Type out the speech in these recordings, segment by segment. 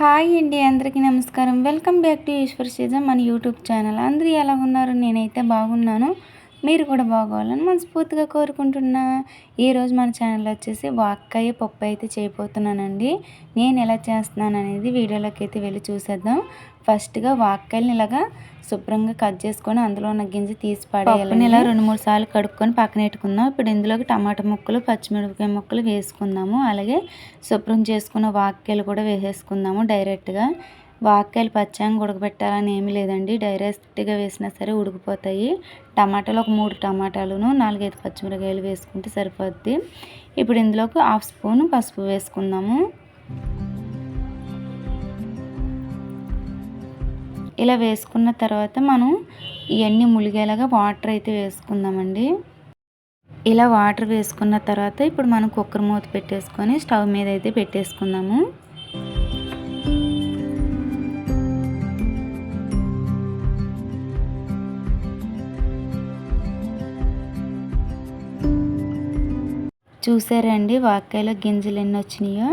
Hi అండి అందరికీ నమస్కారం. Welcome back to Eshwar season మన యూట్యూబ్ ఛానల్. అందరూ ఎలా ఉన్నారు? నేనైతే బాగున్నాను. మీరు కూడా బాగోవాలని మనస్ఫూర్తిగా కోరుకుంటున్నా. ఈరోజు మన ఛానల్ వచ్చేసి వాక్కాయ పప్పు అయితే చేయబోతున్నానండి. నేను ఎలా చేస్తున్నాను అనేది వీడియోలోకి అయితే వెళ్ళి చూసేద్దాం. ఫస్ట్గా వాక్కాయలని ఇలాగా శుభ్రంగా కట్ చేసుకొని అందులో ఉన్న గింజ తీసి పడేయాలి ఇలా రెండు మూడు సార్లు కడుక్కొని పక్కన పెట్టుకుందాం. ఇప్పుడు ఇందులోకి టమాటా ముక్కలు పచ్చిమిరపకాయ ముక్కలు వేసుకుందాము. అలాగే శుభ్రం చేసుకున్న వాక్యాలు కూడా వేసేసుకుందాము డైరెక్ట్గా. వాక్యాలు పచ్చంగా ఉడకబెట్టాలని ఏమీ లేదండి. డైరెక్ట్గా వేసినా సరే ఉడికిపోతాయి. టమాటాలు ఒక మూడు టమాటాలను నాలుగైదు పచ్చిమిరకాయలు వేసుకుంటే సరిపోద్ది. ఇప్పుడు ఇందులోకి హాఫ్ స్పూన్ పసుపు వేసుకుందాము. ఇలా వేసుకున్న తర్వాత మనం ఇవన్నీ ములిగేలాగా వాటర్ అయితే వేసుకుందామండి. ఇలా వాటర్ వేసుకున్న తర్వాత ఇప్పుడు మనం కుక్కర్ మూత పెట్టేసుకొని స్టవ్ మీద అయితే పెట్టేసుకుందాము. చూసారండి వాక్కాయలో గింజలు ఎన్ని వచ్చినాయో.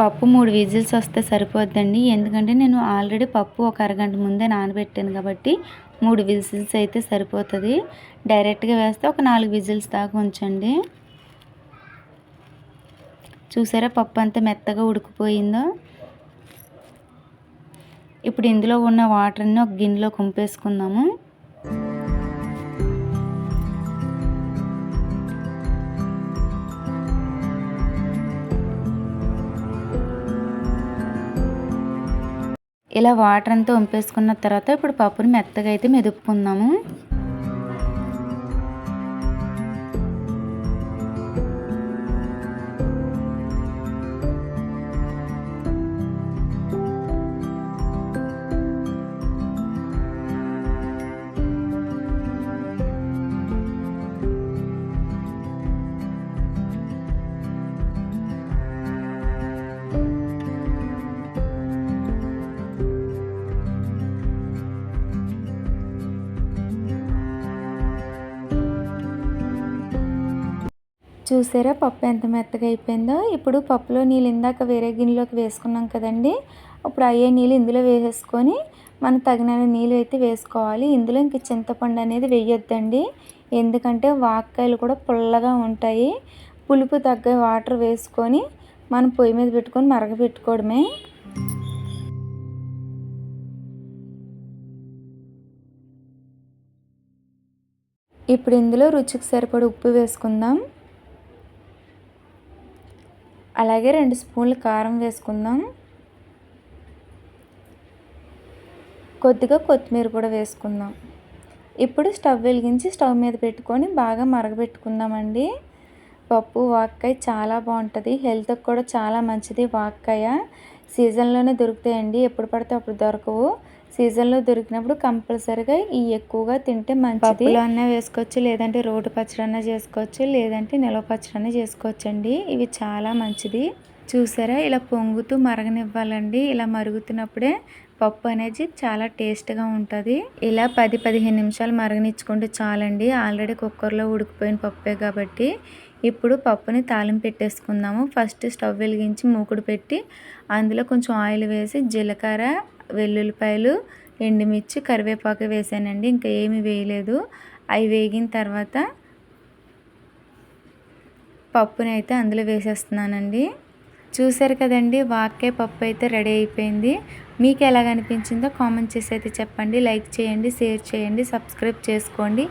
పప్పు మూడు విజిల్స్ వస్తే సరిపోద్దండి. ఎందుకంటే నేను ఆల్రెడీ పప్పు ఒక అరగంట ముందే నానబెట్టాను కాబట్టి మూడు విజిల్స్ అయితే సరిపోతుంది. డైరెక్ట్గా వేస్తే ఒక నాలుగు విజిల్స్ దాకా ఉంచండి. చూసారా పప్పు అంతా మెత్తగా ఉడికిపోయిందో? ఇప్పుడు ఇందులో ఉన్న వాటర్ని ఒక గిన్నెలో కుంపేసుకుందాము. ఇలా వాటర్ అంతా వంపేసుకున్న తర్వాత ఇప్పుడు పప్పుని మెత్తగా అయితే మెదుపుకుందాము. చూసారా? పప్పు ఎంత మెత్తగా అయిపోయిందో. ఇప్పుడు పప్పులో నీళ్ళు ఇందాక వేరే గిన్నెలోకి వేసుకున్నాం కదండి. ఇప్పుడు అయ్యే నీళ్ళు ఇందులో వేసేసుకొని మనం తగినన్ని నీళ్ళు అయితే వేసుకోవాలి. ఇందులో ఇంక చింతపండు అనేది వేయొద్దండి. ఎందుకంటే వాక్కాయలు కూడా పుల్లగా ఉంటాయి. పులుపు తగ్గ వాటర్ వేసుకొని మనం పొయ్యి మీద పెట్టుకొని మరగపెట్టుకోవడమే. ఇప్పుడు ఇందులో రుచికి సరిపడి ఉప్పు వేసుకుందాం. అలాగే రెండు స్పూన్లు కారం వేసుకుందాం. కొద్దిగా కొత్తిమీర కూడా వేసుకుందాం. ఇప్పుడు స్టవ్ వెలిగించి స్టవ్ మీద పెట్టుకొని బాగా మరగబెట్టుకుందామండి. పప్పు వాక్కాయ చాలా బాగుంటుంది. హెల్త్కి కూడా చాలా మంచిది వాక్కాయ. సీజన్లోనే దొరుకుతాయండి. ఎప్పుడు పడితే అప్పుడు దొరకవు. సీజన్లో దొరికినప్పుడు కంపల్సరీగా ఈ ఎక్కువగా తింటే మంచిది. అన్న వేసుకోవచ్చు లేదంటే రోడ్డు పచ్చడి అన్న చేసుకోవచ్చు లేదంటే నిలవ పచ్చడి చేసుకోవచ్చు అండి ఇవి చాలా మంచిది. చూసారా? ఇలా పొంగుతూ మరగనివ్వాలండి. ఇలా మరుగుతున్నప్పుడే పప్పు అనేది చాలా టేస్ట్గా ఉంటుంది. ఇలా పది పదిహేను నిమిషాలు మరగనిచ్చుకుంటే చాలండి. ఆల్రెడీ కుక్కర్లో ఉడికిపోయిన పప్పే కాబట్టి ఇప్పుడు పప్పుని తాలింపు పెట్టేసుకుందాము. ఫస్ట్ స్టవ్ వెలిగించి మూకుడు పెట్టి అందులో కొంచెం ఆయిల్ వేసి జీలకర్ర వెల్లుల్లిపాయలు ఎండుమిర్చి కరివేపాకు వేసానండి. ఇంకా ఏమి వేయలేదు. అవి వేగిన తర్వాత పప్పునైతే అందులో వేసేస్తున్నానండి. చూసారు కదండి వాకే పప్పు అయితే రెడీ అయిపోయింది. మీకు ఎలాగ అనిపించిందో కామెంట్ చేసి అయితే చెప్పండి. లైక్ చేయండి షేర్ చేయండి సబ్స్క్రైబ్ చేసుకోండి.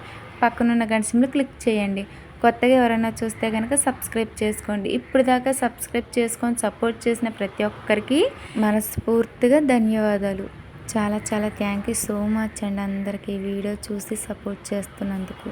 పక్కనున్న గంట క్లిక్ చేయండి. కొత్తగా ఎవరైనా చూస్తే కనుక సబ్స్క్రైబ్ చేసుకోండి. ఇప్పుడు దాకా సబ్స్క్రైబ్ చేసుకొని సపోర్ట్ చేసిన ప్రతి ఒక్కరికి మనస్ఫూర్తిగా ధన్యవాదాలు. చాలా చాలా థ్యాంక్ యూ సో మచ్ అండి అందరికీ వీడియో చూసి సపోర్ట్ చేస్తున్నందుకు.